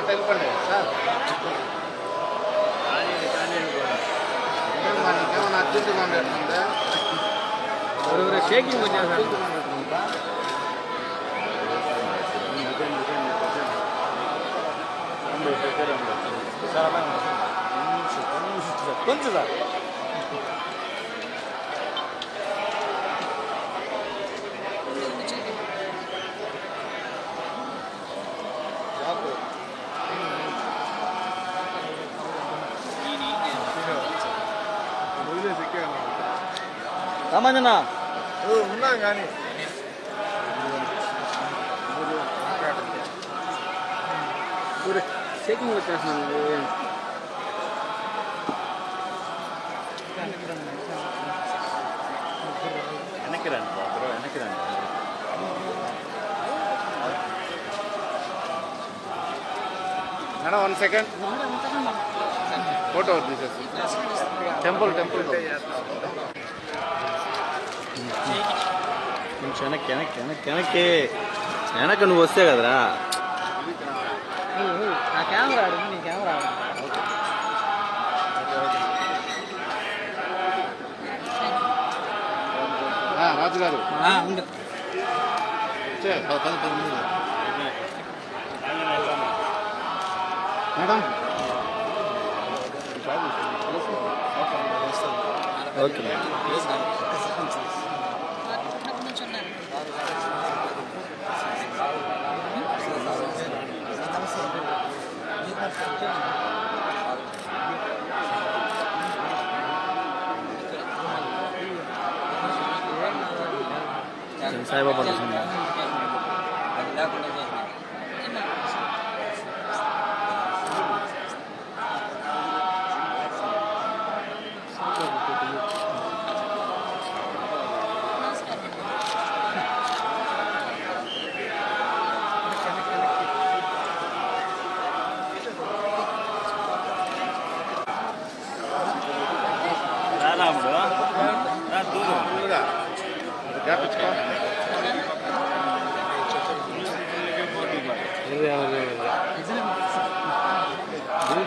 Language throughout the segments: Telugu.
கரெக்டாக இது பண்ணு சார் நான் தூக்கு கான்டாக்ட் பண்ணேன் ஒரு ஒரு ஷேக்கிங் கொஞ்சம் தூக்கு கான்டாக்ட் பண்ணேன் கொஞ்சம் சார் கொஞ்சம் சார் రామంజనా ఉన్నాం కానీ షేకింగ్ వచ్చేస్తున్నాను వెనక్కి రండి బాబు వెనక్కి రండి మేడం వన్ సెకండ్ ఫోటో తీసేసి టెంపుల్ టెంపుల్ కొంచెం వెనక్కి వెనక్కి వెనక్కి వెనక్కి. వెనక్కి నువ్వు వస్తే కదరా. నా కెమెరా నీ కెమెరా రాజు గారు ఉండు. వచ్చే పది పది పది మంది. మేడం. ఓకే సాయిబాబా దర్శనం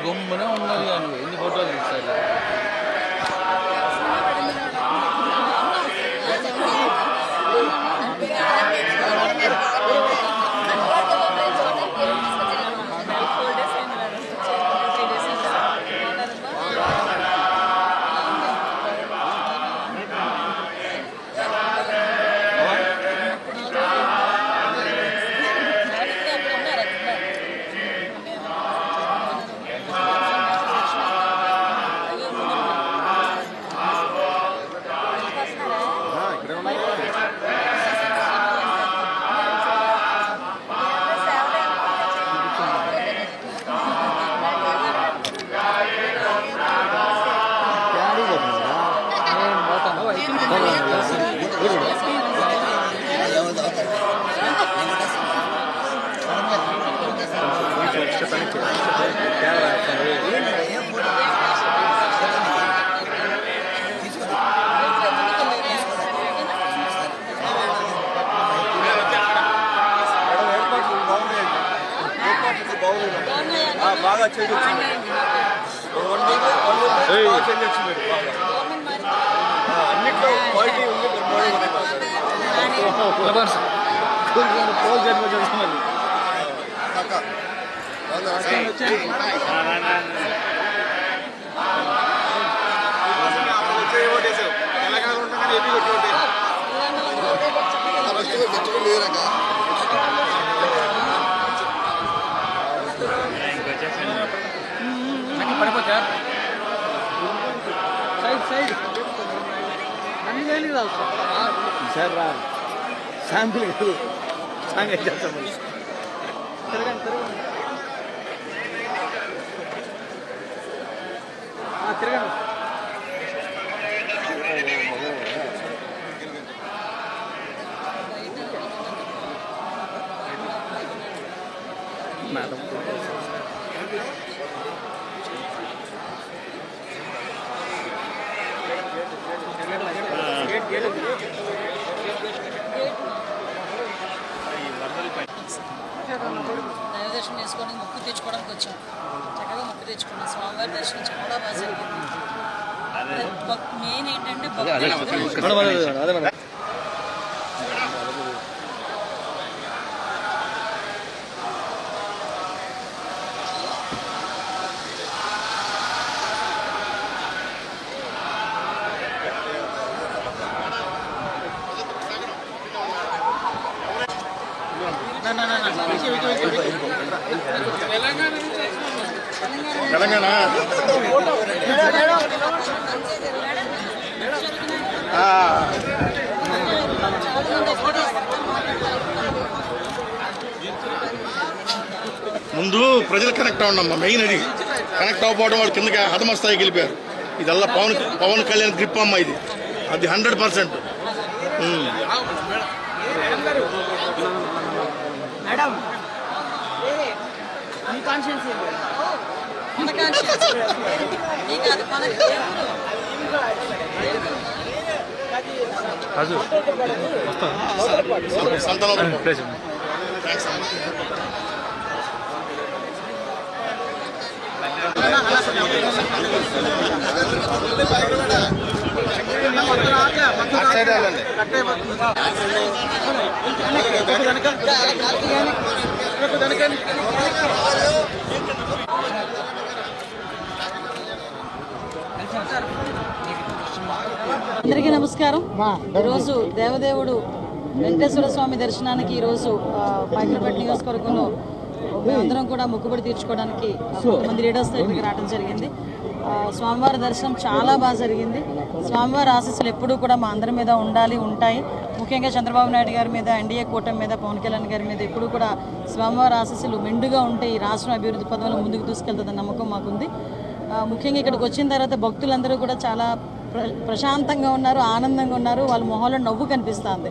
గమ్మునే ఉన్నది కానీ ఎన్ని ఫోటోలు తీస్తారు బాగా చేంజ్ వచ్చింది one week one week change వచ్చింది అన్నిట్లో క్వాలిటీ ఉంది బాగా. పోల్ జన్మ చేస్తామని సార్ రా శాంపుల్ కాదు. సాంగ్ చేస్తాం. తిరగండి తిరగండి ఆ, తిరగండి మేడం గేట్ గేట్ దైవ దర్శనం చేసుకొని మొక్కు తెచ్చుకోవడానికి వచ్చాం చక్కగా మొక్కు తెచ్చుకున్నాం స్వామివారి దర్శనం చాలా బాగా జరిగింది మెయిన్ ఏంటంటే భక్తులందరూ అదే మేడం తెలంగాణ. ముందు ప్రజలు కనెక్ట్ అవ్వండి మెయిన్ అది. కనెక్ట్ అవ్వకపోవడం వాళ్ళు కిందకి హతమస్థాయికి వెళ్ళిపోయారు ఇదల్లా పవన్ పవన్ కళ్యాణ్ గ్రిప్ అమ్మ ఇది. అది హండ్రెడ్ పర్సెంట్ మన కాన్షియస్ నీకు అది మన దేవుడు ప్లేస్ అందరికీ నమస్కారం. ఈరోజు దేవదేవుడు వెంకటేశ్వర స్వామి దర్శనానికి ఈరోజు పైకలపేట నియోజకవర్గంలో మేమందరం కూడా మొక్కుబడి తీర్చుకోవడానికి కొంతమంది లీడర్స్తో ఇక్కడికి రావడం జరిగింది. స్వామివారి దర్శనం చాలా బాగా జరిగింది. స్వామివారి ఆశీస్సులు ఎప్పుడూ కూడా మా అందరి మీద ఉండాలి ఉంటాయి. ముఖ్యంగా చంద్రబాబు నాయుడు గారి మీద ఎన్డీఏ కూటమి మీద పవన్ కళ్యాణ్ గారి మీద ఎప్పుడూ కూడా స్వామివారి ఆశీస్సులు మెండుగా ఉంటే ఈ రాష్ట్రం అభివృద్ధి పదంలో ముందుకు తీసుకెళ్తుందన్న నమ్మకం మాకుంది. ముఖ్యంగా ఇక్కడికి వచ్చిన తర్వాత భక్తులందరూ కూడా చాలా ప్రశాంతంగా ఉన్నారు ఆనందంగా ఉన్నారు వాళ్ళ మొహంలో నవ్వు కనిపిస్తుంది.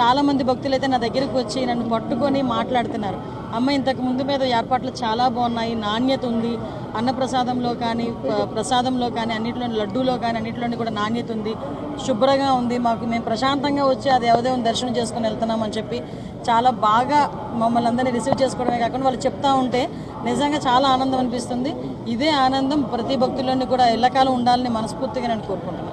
చాలామంది భక్తులు అయితే నా దగ్గరికి వచ్చి నన్ను పట్టుకొని మాట్లాడుతున్నారు. అమ్మ ఇంతకు ముందు మీద ఏర్పాట్లు చాలా బాగున్నాయి నాణ్యత ఉంది. అన్నప్రసాదంలో కానీ ప్రసాదంలో కానీ అన్నింటిలో లడ్డూలో కానీ అన్నింటిలోని కూడా నాణ్యత ఉంది. శుభ్రంగా ఉంది. మాకు మేము ప్రశాంతంగా వచ్చి అది దేవదేవుని దర్శనం చేసుకుని వెళ్తున్నామని చెప్పి చాలా బాగా మమ్మల్ని అందరినీ రిసీవ్ చేసుకోవడమే కాకుండా వాళ్ళు చెప్తా ఉంటే నిజంగా చాలా ఆనందం అనిపిస్తుంది. ఇదే ఆనందం ప్రతి భక్తుల్లోని కూడా ఎల్లకాలం ఉండాలని మనస్ఫూర్తిగా నేను కోరుకుంటున్నాను.